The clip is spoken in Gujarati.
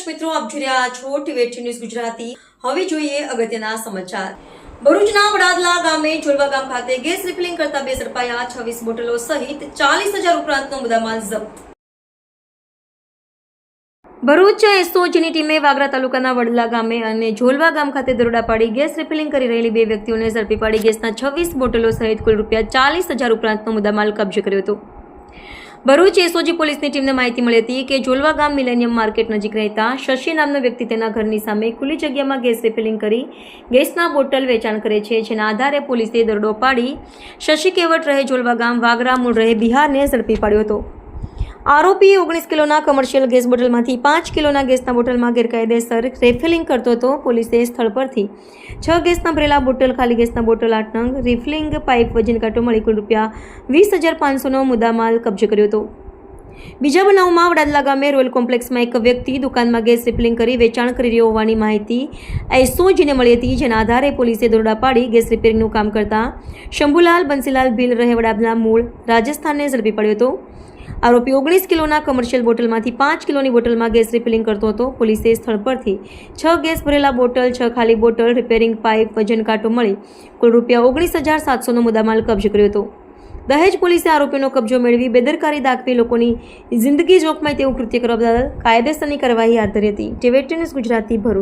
દર્શક મિત્રો, આપ જોઈ રહ્યા છો ટીવી ન્યૂઝ ગુજરાતી. હવે જોઈએ અગત્યના સમાચાર. ભરૂચના વડાદલા ગામે જોલવા ગામ ખાતે ગેસ રિફિલિંગ કરતા બે ઝડપાયા છવ્વીસ બોટલો સહિત ચાલીસ હજાર ઉપરાંતનો મુદ્દામાલ જપ્ત. ભરૂચ એસઓજીની ટીમે વાગરા તાલુકાના વડલા ગામે અને ઝોલવા ગામ ખાતે દરોડા પાડી ગેસ રિફિલિંગ કરી રહેલી બે વ્યક્તિઓને ઝડપી પાડી ગેસના છવ્વીસ બોટલો સહિત કુલ રૂપિયા ચાલીસ હજાર ઉપરાંતનો મુદ્દામાલ કબજે કર્યો હતો. ભરૂચ એસઓજી પોલીસની ટીમને માહિતી મળી હતી કે જોલવા ગામ મિલેનિયમ માર્કેટ નજીક રહેતા શશી નામનો વ્યક્તિ તેના ઘરની સામે ખુલ્લી જગ્યામાં ગેસ રિફિલિંગ કરી ગેસના બોટલ વેચાણ કરે છે, જેના આધારે પોલીસે દરોડો પાડી શશી કેવટ રહે જોલવા ગામ, વાગરા મૂળ રહે બિહારને ઝડપી પાડ્યો હતો. આરોપી ઓગણીસ કિલોના કમર્શિયલ ગેસ બોટલમાંથી પાંચ કિલોના ગેસના બોટલમાં ગેરકાયદેસર રિફિલિંગ કરતો હતો પોલીસે સ્થળ પરથી. છ ગેસના ભરેલા બોટલ, ખાલી ગેસના બોટલ, આઠ નંગ રિફિલિંગ પાઇપ વજન કાંટો મળી કુલ રૂપિયા વીસ હજાર પાંચસોનો મુદ્દામાલ કબજે કર્યો હતો. બીજા બનાવમાં વડાદલા ગામે રોયલ કોમ્પ્લેક્સમાં એક વ્યક્તિ દુકાનમાં ગેસ રિફિલિંગ કરી વેચાણ કરી રહ્યો હોવાની માહિતી એસઓજીને મળી હતી, જેના આધારે પોલીસે દરોડા પાડી ગેસ રિપેરિંગનું કામ કરતા શંભુલાલ બંસીલાલ ભીલ રહે મૂળ રાજસ્થાનને ઝડપી પડ્યો હતો. આરોપી ઓગણીસ કિલોના કમર્શિયલ બોટલમાંથી પાંચ કિલોની બોટલમાં ગેસ રિફિલિંગ કરતો હતો. પોલીસે સ્થળ પરથી છ ગેસ ભરેલા બોટલ, છ ખાલી બોટલ રિપેરિંગ પાઇપ વજન કાંટો મળી કુલ રૂપિયા ઓગણીસ હજાર સાતસોનો મુદ્દામાલ કબજે કર્યો હતો. દહેજ પોલીસે આરોપીનો કબજો મેળવી બેદરકારી દાખવી લોકોની જિંદગી જોખમાય તેવું કૃત્ય કરવા બદલ કાયદેસરની કાર્યવાહી હાથ ધરી હતી. ટીવેટી ન્યૂઝ ગુજરાતી ભરૂચ.